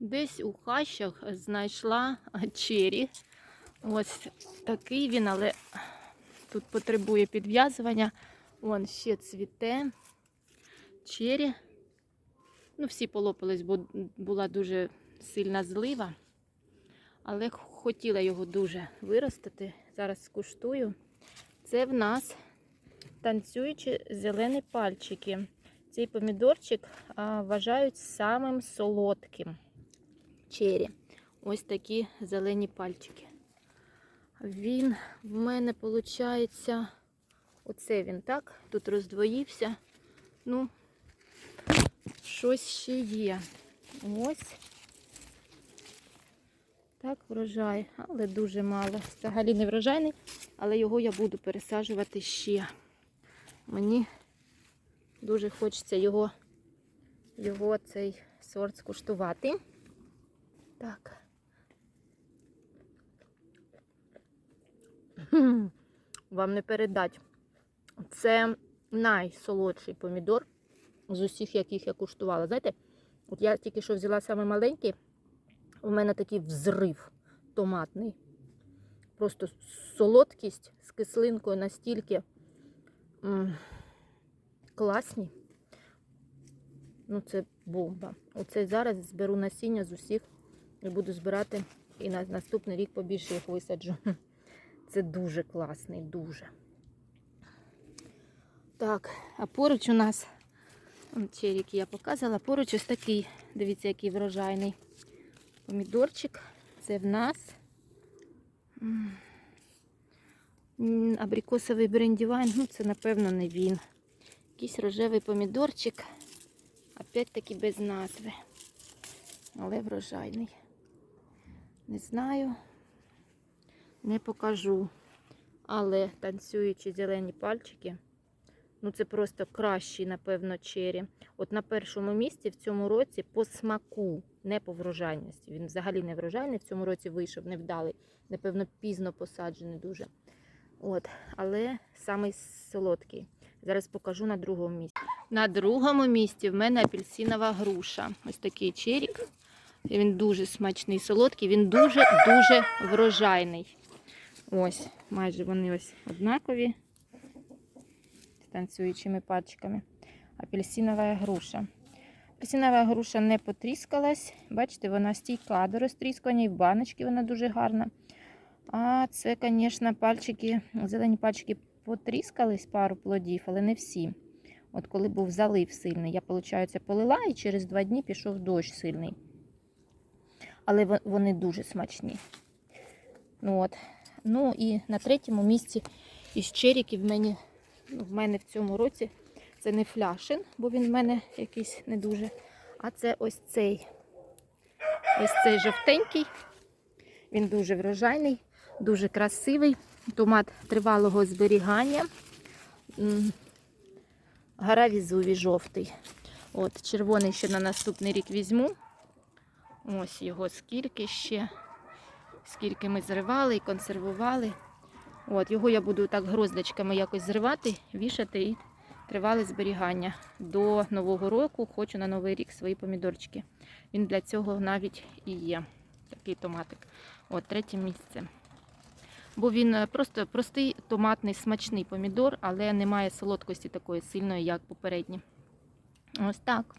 Десь у хащах знайшла чері. Ось такий він, але тут потребує підв'язування. Вон ще цвіте. Чері. Ну, всі полопались, бо була дуже сильна злива. Але хотіла його дуже виростити. Зараз скуштую. Це в нас танцюючі зелені пальчики. Цей помідорчик а, вважають самим солодким чері. Ось такі зелені пальчики. Він в мене виходить, оце він так, тут роздвоївся. Ну, щось ще є. Ось. Так, врожай, але дуже мало. Взагалі не врожайний, але його я буду пересаджувати ще. Мені дуже хочеться його, його цей сорт скуштувати. Так. Вам не передать. Це найсолодший помідор з усіх, яких я куштувала. Знаєте, от я тільки що взяла саме маленький, у мене такий взрив томатний. Просто солодкість з кислинкою настільки м, класні. Ну, це бомба. Оце зараз зберу насіння з усіх і буду збирати. І на наступний рік побільше їх висаджу. Це дуже класний, дуже. Так, а поруч у нас черік я показувала. Поруч ось такий, дивіться, який врожайний помідорчик. Це в нас абрикосовий брендівайн. Ну, це, напевно, не він. Якийсь рожевий помідорчик. Опять-таки без назви. Але врожайний. Не знаю, не покажу. Але танцюючі зелені пальчики. Ну, це просто кращий, напевно, чері. От на першому місці в цьому році по смаку, не по врожайності. Він взагалі не врожайний, в цьому році вийшов невдалий. Напевно, пізно посаджений дуже. От, але самий солодкий. Зараз покажу на другому місці. На другому місці в мене апельсинова груша. Ось такий черік. І Він дуже смачний, солодкий, він дуже-дуже врожайний. Ось, майже вони ось однакові з танцюючими пальчиками. Апельсинова груша. Апельсинова груша не потріскалась. Бачите, вона стійка до розтріскування і в баночці вона дуже гарна. А це, звісно, пальчики, зелені пальчики потріскались пару плодів, але не всі. От коли був залив сильний, я, виходить, полила і через два дні пішов дощ сильний. Але вони дуже смачні. Ну, от. ну і на третьому місці із черіків в мене, ну, в мене в цьому році це не фляшин, бо він в мене якийсь не дуже. А це ось цей. Ось цей жовтенький. Він дуже врожайний, дуже красивий. Томат тривалого зберігання. М, Гора Візуві жовтий. От, червоний ще на наступний рік візьму. Ось його скільки ще. Скільки ми зривали і консервували. От, його я буду так гроздочками якось зривати, вішати і тривале зберігання. До Нового року хочу на Новий рік свої помідорчики. Він для цього навіть і є. Такий томатик. От, третє місце. Бо він е, просто простий томатний смачний помідор, але не має солодкості такої сильної, як попередні. Ось так.